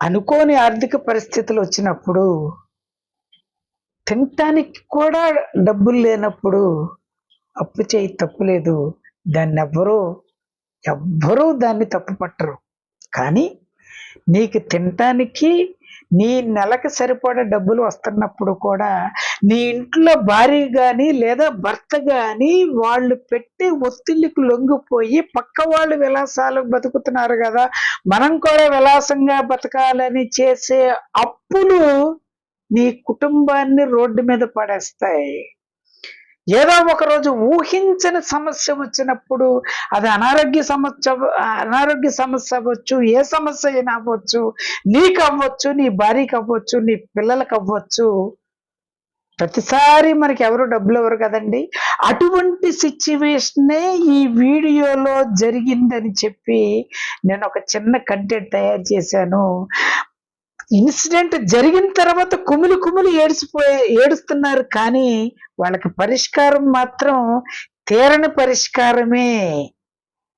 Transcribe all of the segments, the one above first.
అనుకోని ఆర్థిక పరిస్థితులు వచ్చినప్పుడు తినటానికి కూడా డబ్బులు లేనప్పుడు అప్పు చేయి తప్పులేదు దాన్ని ఎవ్వరూ ఎవ్వరూ దాన్ని తప్పు పట్టరు. కానీ నీకు తినటానికి నీ నెలకు సరిపడా డబ్బులు వస్తున్నప్పుడు కూడా నీ ఇంట్లో భార్య కానీ లేదా భర్త కానీ వాళ్ళు పెట్టే ఒత్తిళ్ళకు లొంగిపోయి పక్క వాళ్ళు విలాసాలు బతుకుతున్నారు కదా మనం కూడా విలాసంగా బతకాలని చేసే అప్పులు నీ కుటుంబాన్ని రోడ్డు మీద పడేస్తాయి. ఏదో ఒకరోజు ఊహించని సమస్య వచ్చినప్పుడు అది అనారోగ్య సమస్య అనారోగ్య సమస్య అవ్వచ్చు ఏ సమస్య అయినా అవ్వచ్చు నీకు అవ్వచ్చు నీ భార్యకి అవ్వచ్చు నీ పిల్లలకు అవ్వచ్చు ప్రతిసారి మనకి ఎవరు డబ్బులు ఎవరు కదండి? అటువంటి సిచ్యువేషనే ఈ వీడియోలో జరిగిందని చెప్పి నేను ఒక చిన్న కంటెంట్ తయారు చేశాను. ఇన్సిడెంట్ జరిగిన తర్వాత కుమిలి కుమిలి ఏడిసిపోయే ఏడుస్తున్నారు కానీ వాళ్ళకి పరిష్కారం మాత్రం తీరని పరిష్కారమే.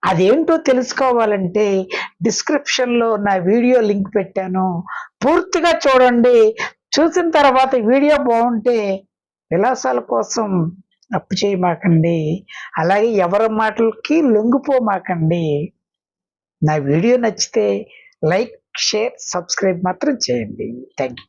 అదేంటో తెలుసుకోవాలంటే డిస్క్రిప్షన్లో నా వీడియో లింక్ పెట్టాను. పూర్తిగా చూడండి. చూసిన తర్వాత వీడియో బాగుంటే విలాసాల కోసం అప్పు చేయమాకండి. అలాగే ఎవరి మాటలకి లొంగిపోమాకండి. నా వీడియో నచ్చితే లైక్ షేర్ సబ్స్క్రైబ్ మాత్రం చేయండి. Thank you